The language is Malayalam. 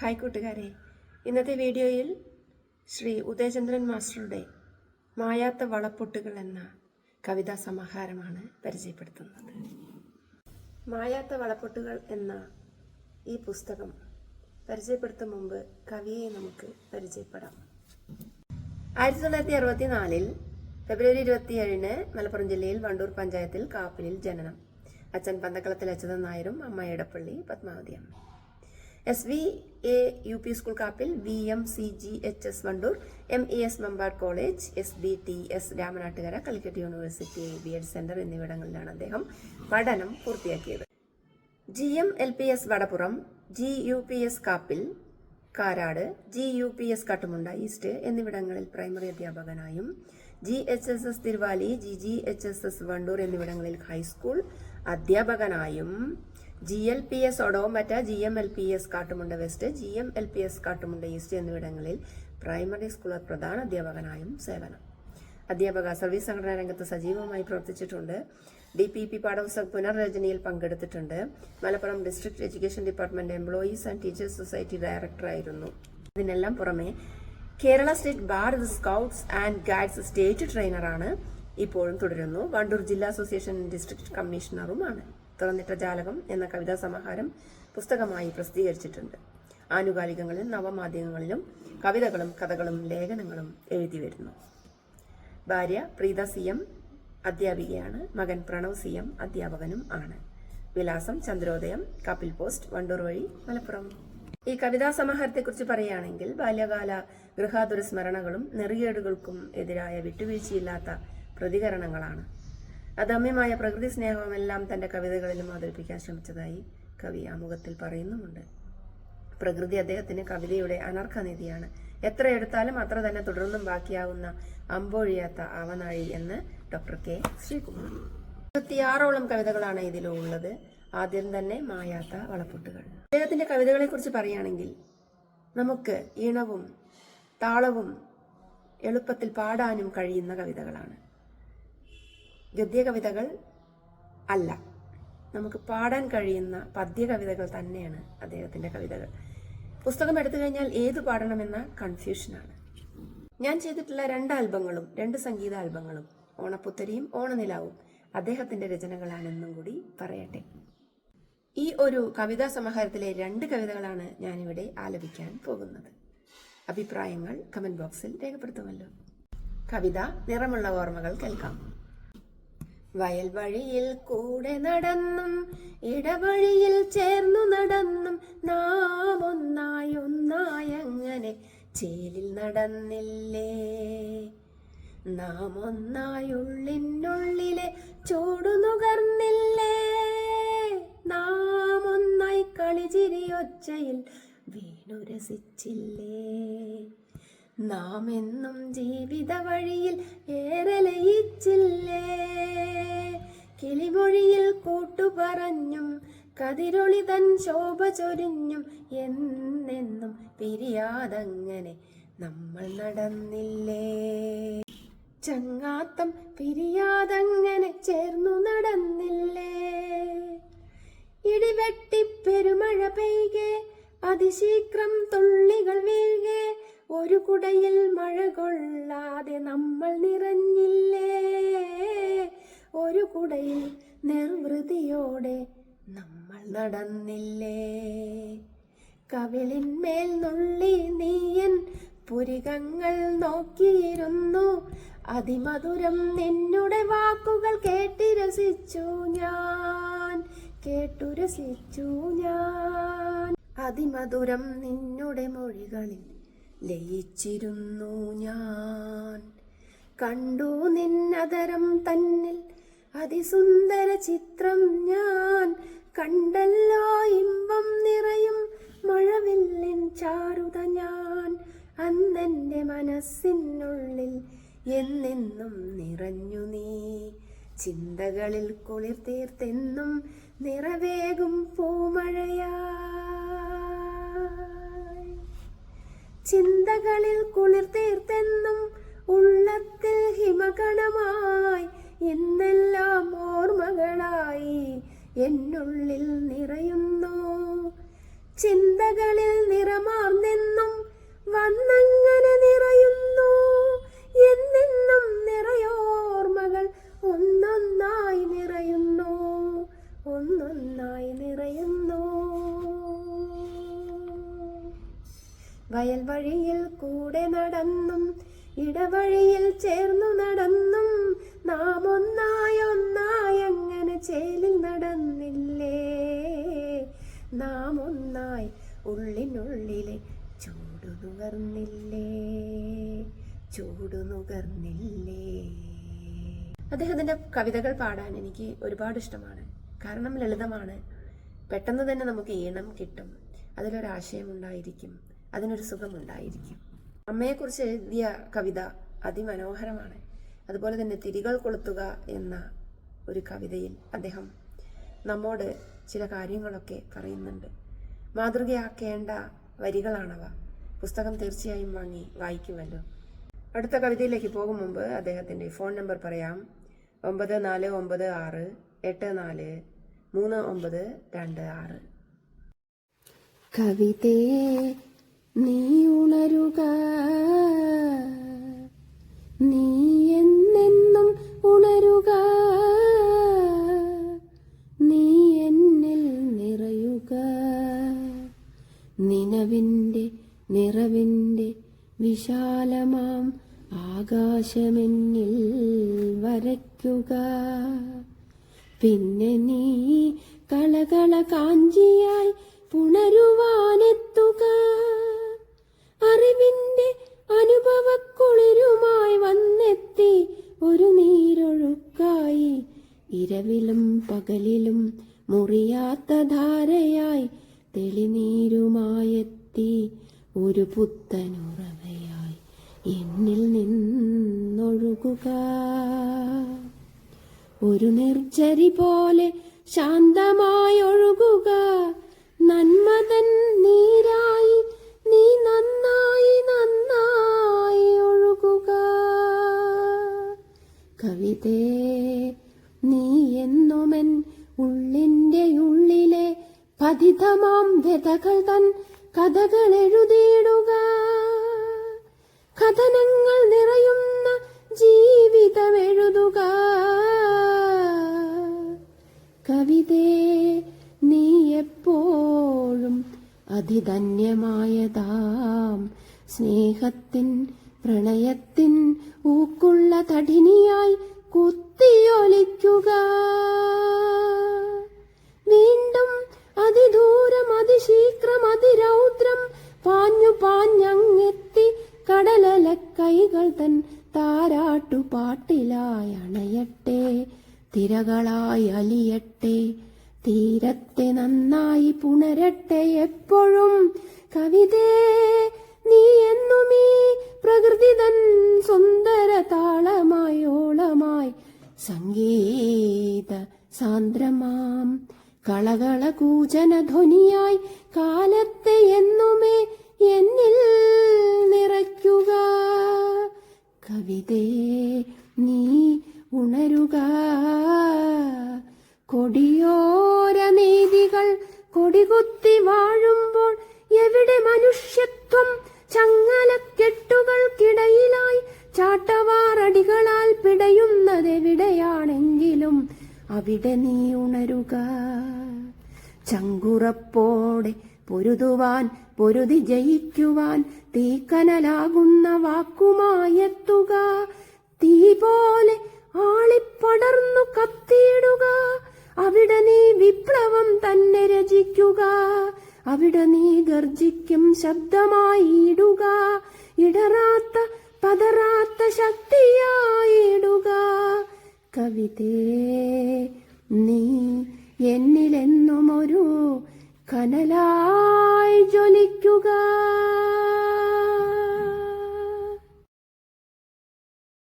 ഹായ് കൂട്ടുകാരെ. ഇന്നത്തെ വീഡിയോയിൽ ശ്രീ ഉദയചന്ദ്രൻ മാസ്റ്ററുടെ മായാത്ത വളപ്പൊട്ടുകൾ എന്ന കവിതാ സമാഹാരമാണ് പരിചയപ്പെടുത്തുന്നത്. മായാത്ത വളപ്പൊട്ടുകൾ എന്ന ഈ പുസ്തകം പരിചയപ്പെടുത്തും മുമ്പ് കവിയെ നമുക്ക് പരിചയപ്പെടാം. ആയിരത്തി തൊള്ളായിരത്തി അറുപത്തി നാലിൽ ഫെബ്രുവരി ഇരുപത്തിയേഴിന് മലപ്പുറം ജില്ലയിൽ വണ്ടൂർ പഞ്ചായത്തിൽ കാപ്പിലിൽ ജനനം. അച്ഛൻ പന്തക്കളത്തിൽ അച്യുതൻ നായരും Amma Edappally Padmavathi Amma. S V A U P school Kappil V M C G H S Wandoor M E S Mampad college S B T S Ramanattukara Calicut university B Ed centre എന്നിവിടങ്ങളിലാണ് അദ്ദേഹം പഠനം പൂർത്തിയാക്കിയത്. G M L P S Vadapuram G U P S Kappil Karad G U P S Kattumunda east എന്നിവിടങ്ങളിൽ primary അധ്യാപകനായും G H S S Thiruvali G G H S S Wandoor എന്നിവിടങ്ങളിൽ high school അധ്യാപകനായും G L P S Odomatta G M L P S Kattumunda west G M L P S Kattumunda east എന്നിവിടങ്ങളിൽ പ്രൈമറി സ്കൂൾ പ്രധാന അധ്യാപകനായും സേവനം. അധ്യാപക സർവീസ് സംഘടനാ രംഗത്ത് സജീവമായി പ്രവർത്തിച്ചിട്ടുണ്ട്. ഡി പി പി പാഠപുസ്തക പുനർരചനയിൽ പങ്കെടുത്തിട്ടുണ്ട്. Malappuram district education department employees and teachers society ഡയറക്ടറായിരുന്നു ഇതിനെല്ലാം പുറമെ Kerala state Bharat scouts and guides state ട്രെയിനറാണ് ഇപ്പോഴും തുടരുന്നു. വണ്ടൂർ ജില്ലാ അസോസിയേഷൻ ഡിസ്ട്രിക്ട് കമ്മീഷണറുമാണ് തുറന്നിട്ട ജാലകം എന്ന കവിതാ സമാഹാരം പുസ്തകമായി പ്രസിദ്ധീകരിച്ചിട്ടുണ്ട്. ആനുകാലികങ്ങളിലും നവമാധ്യമങ്ങളിലും കവിതകളും കഥകളും ലേഖനങ്ങളും എഴുതി വരുന്നു. ഭാര്യ പ്രീത സി എം അധ്യാപികയാണ്. മകൻ പ്രണവ് സി എം അധ്യാപകനും ആണ്. വിലാസം ചന്ദ്രോദയം കപിൽ പോസ്റ്റ് വണ്ടൂർ വഴി മലപ്പുറം. ഈ കവിതാ സമാഹാരത്തെക്കുറിച്ച് പറയുകയാണെങ്കിൽ ബാല്യകാല ഗൃഹാതുരസ്മരണകളും നെറികേടുകൾക്കും എതിരായ വിട്ടുവീഴ്ചയില്ലാത്ത പ്രതികരണങ്ങളാണ്. അദമ്യമായ പ്രകൃതി സ്നേഹമെല്ലാം തന്റെ കവിതകളിലും അവതരിപ്പിക്കാൻ ശ്രമിച്ചതായി കവി ആമുഖത്തിൽ പറയുന്നുമുണ്ട്. പ്രകൃതി അദ്ദേഹത്തിന് കവിതയുടെ അനർഘനിധിയാണ് എത്ര എടുത്താലും അത്ര തന്നെ തുടർന്നും ബാക്കിയാവുന്ന അമ്പൊഴിയാത്ത ആവനാഴി എന്ന് ഡോക്ടർ കെ. ശ്രീകുമാർ. ഇരുപത്തിയാറോളം കവിതകളാണ് ഇതിലുള്ളത്. ആദ്യം തന്നെ മായാത്ത വളപ്പൊട്ടുകൾ. അദ്ദേഹത്തിന്റെ കവിതകളെ കുറിച്ച് പറയുകയാണെങ്കിൽ നമുക്ക് ഈണവും താളവും എളുപ്പത്തിൽ പാടാനും കഴിയുന്ന കവിതകളാണ്. ഗദ്യ കവിതകൾ അല്ല. നമുക്ക് പാടാൻ കഴിയുന്ന പദ്യ കവിതകൾ തന്നെയാണ് അദ്ദേഹത്തിന്റെ കവിതകൾ. പുസ്തകം എടുത്തു കഴിഞ്ഞാൽ ഏത് പാടണമെന്ന കൺഫ്യൂഷനാണ്. ഞാൻ ചെയ്തിട്ടുള്ള രണ്ട് ആൽബങ്ങളും രണ്ട് സംഗീത ആൽബങ്ങളും ഓണപ്പുത്തരിയും ഓണനിലാവും അദ്ദേഹത്തിന്റെ രചനകളാണെന്നും കൂടി പറയട്ടെ. ഈ ഒരു കവിതാ സമാഹാരത്തിലെ രണ്ട് കവിതകളാണ് ഞാനിവിടെ ആലപിക്കാൻ പോകുന്നത്. അഭിപ്രായങ്ങൾ കമന്റ് ബോക്സിൽ രേഖപ്പെടുത്തുമല്ലോ. കവിത നിറമുള്ള ഓർമ്മകൾ കേൾക്കാം. വയൽ വഴിയിൽ കൂടെ നടന്നും ഇടവഴിയിൽ ചേർന്നു നടന്നും നാം ഒന്നായി ഒന്നായി അങ്ങനെ ചേലിൽ നടന്നില്ലേ? നാം ഒന്നായി ഉള്ളിനുള്ളിലെ ചൂടു നുകർന്നില്ലേ? നാം ഒന്നായി കളിചിരിയൊച്ചയിൽ വീണു രസിച്ചില്ലേ? നാം എന്നും ജീവിത വഴിയിൽ ഏറെ ലയിച്ചില്ലേ? കിളിമൊഴിയിൽ കൂട്ടുപറഞ്ഞും കതിരൊളി തൻ ശോഭ ചൊരിഞ്ഞും എന്നെന്നും പിരിയാതങ്ങനെ നമ്മൾ നടന്നില്ലേ? ചങ്ങാത്തം പിരിയാതങ്ങനെ ചേർന്നു നടന്നില്ലേ? ഇടിവെട്ടി പെരുമഴ പെയ്കെ അതിശീഘ്രം തുള്ളികൾ വീഴുകെ ഒരു കുടയിൽ മഴ കൊള്ളാതെ നമ്മൾ നിറഞ്ഞില്ലേ? ഒരു കുടയിൽ നിർവൃതിയോടെ നമ്മൾ നടന്നില്ലേ? കവിളിന്മേൽ നുള്ളി നീയൻ പുരികങ്ങൾ നോക്കിയിരുന്നു. അതിമധുരം നിന്നുടെ വാക്കുകൾ കേട്ടി രസിച്ചു ഞാൻ. കേട്ടു രസിച്ചു ഞാൻ. അതിമധുരം നിന്നുടെ മൊഴികളിൽ ലയിച്ചിരുന്നു ഞാൻ. കണ്ടു നിന്നതരം തന്നിൽ അതിസുന്ദര ചിത്രം ഞാൻ. കണ്ടല്ലോ ഇമ്പം നിറയും മഴവില്ലിൻ ചാരുത ഞാൻ. അന്നെന്റെ മനസ്സിനുള്ളിൽ എന്നെന്നും നിറഞ്ഞു നീ. ചിന്തകളിൽ കുളിർ തീർത്തെന്നും നിറവേകും പൂമഴയായി ചിന്തകളിൽ കുളിർ തീർത്തെന്നും ഉള്ളത്തിൽ ഹിമകണമായി എന്നെല്ലാം ഓർമ്മകളായി എന്നുള്ളിൽ നിറയുന്നു. ചിന്തകളിൽ നിറമാർന്നെന്നും വന്നങ്ങനെ നിറയുന്നു. എന്നെന്നും നിറയുന്നു നിറമായി വയൽവഴിയിൽ കൂടെ നടന്നും ഇടവഴിയിൽ ചേർന്നു നടന്നും നാം ഒന്നായി ഒന്നായി അങ്ങനെ ചേലിൽ നടന്നില്ലേ? നാം ഒന്നായി ഉള്ളിനുള്ളിലെ ചൂടു നുകർന്നില്ലേ? ചൂടു നുകർന്നില്ലേ? അദ്ദേഹത്തിന്റെ കവിതകൾ പാടാൻ എനിക്ക് ഒരുപാട് ഇഷ്ടമാണ്. കാരണം ലളിതമാണ്. പെട്ടെന്ന് തന്നെ നമുക്ക് ഈണം കിട്ടും. അതിലൊരാശയം ഉണ്ടായിരിക്കും. അതിനൊരു സുഖമുണ്ടായിരിക്കും. അമ്മയെക്കുറിച്ച് എഴുതിയ കവിത അതിമനോഹരമാണ്. അതുപോലെ തന്നെ തിരികൾ കൊളുത്തുക എന്ന ഒരു കവിതയിൽ അദ്ദേഹം നമ്മോട് ചില കാര്യങ്ങളൊക്കെ പറയുന്നുണ്ട്. മാതൃകയാക്കേണ്ട വരികളാണവ. പുസ്തകം തീർച്ചയായും വാങ്ങി വായിക്കുമല്ലോ. അടുത്ത കവിതയിലേക്ക് പോകും മുമ്പ് അദ്ദേഹത്തിന്റെ ഫോൺ നമ്പർ പറയാം. ഒമ്പത് നാല് ഒമ്പത് ആറ് എട്ട് നാല് മൂന്ന് ഒമ്പത് രണ്ട് ആറ്. കവിതേ നീ ഉണരുക നീ എന്നെന്നും ഉണരുക. നീ എന്നിൽ നിറയുക. നിലവിന്റെ നിറവിന്റെ വിശാലമാം ആകാശമെന്നിൽ വരയ്ക്കുക. പിന്നെ നീ കളകള കാഞ്ചിയായി പുണരുവാനെത്തുക. അറിവിന്റെ അനുഭവക്കുളിരുമായി വന്നെത്തി ഒരു നീരൊഴുക്കായി. ഇരവിലും പകലിലും മുറിയാത്ത ധാരയായി തെളിനീരുമായെത്തി ഒരു പുത്തനുറവയായി എന്നിൽ നിന്നൊഴുകുക. ഒരു നിർജരി പോലെ ശാന്തമായി കഥകൾ എഴുതിയിടുക കഥനങ്ങൾ നിറയുന്ന ജീവിതം എഴുതുക കവിതേ നീ എപ്പോഴും അതിധന്യമായതാം. സ്നേഹത്തിൻ പ്രണയത്തിൻ ഊക്കുള്ള തടിനിയായി കുത്തിയൊലിക്കുക. വീണ്ടും അതിദൂരം അതിശീഘ്രം അതിരൗദ്രം. പാഞ്ഞു പാഞ്ഞങ്ങെത്തി കടലല കൈകൾ തൻ താരാട്ടു അണയട്ടെ തിരകളായി അലിയട്ടെ. തീരത്തെ നന്നായി പുണരട്ടെ എപ്പോഴും. കവിതേ നീ എന്നും ഈ പ്രകൃതി തൻ സുന്ദര താളമായി ഓളമായി സംഗീത സാന്ദ്രമാം. കളകള കൂജന ധ്വനിയായി കാലത്തെ എന്നുമേ എന്നിൽ നിറയ്ക്കുക. കവിതേ നീ ഉണരുക. കൊടിയോര നീതികൾ കൊടികുത്തി വാഴുമ്പോൾ എവിടെ മനുഷ്യത്വം? ചങ്ങലക്കെട്ടുകൾക്കിടയിലായി ചാട്ടവാറടികളാൽ പിടയുന്നതെവിടെയാണെങ്കിലും അവിടെ നീ ഉണരുക. ചങ്കുറപ്പോടെ പൊരുതുവാൻ പൊരുതി ജയിക്കുവാൻ തീക്കനലാകുന്ന വാക്കുമായെത്തുക. തീ പോലെ ആളിപ്പടർന്നു കത്തിയിടുക. അവിടെ നീ വിപ്ലവം തന്നെ രചിക്കുക. അവിടെ നീ ഗർജിക്കും ശബ്ദമായിടുക ഇടറാത്ത പതറാത്ത ശക്തിയായിടുക കവിതേ നീ എന്നിലെന്നും ഒരു കനലായി ജ്വലിക്കുക.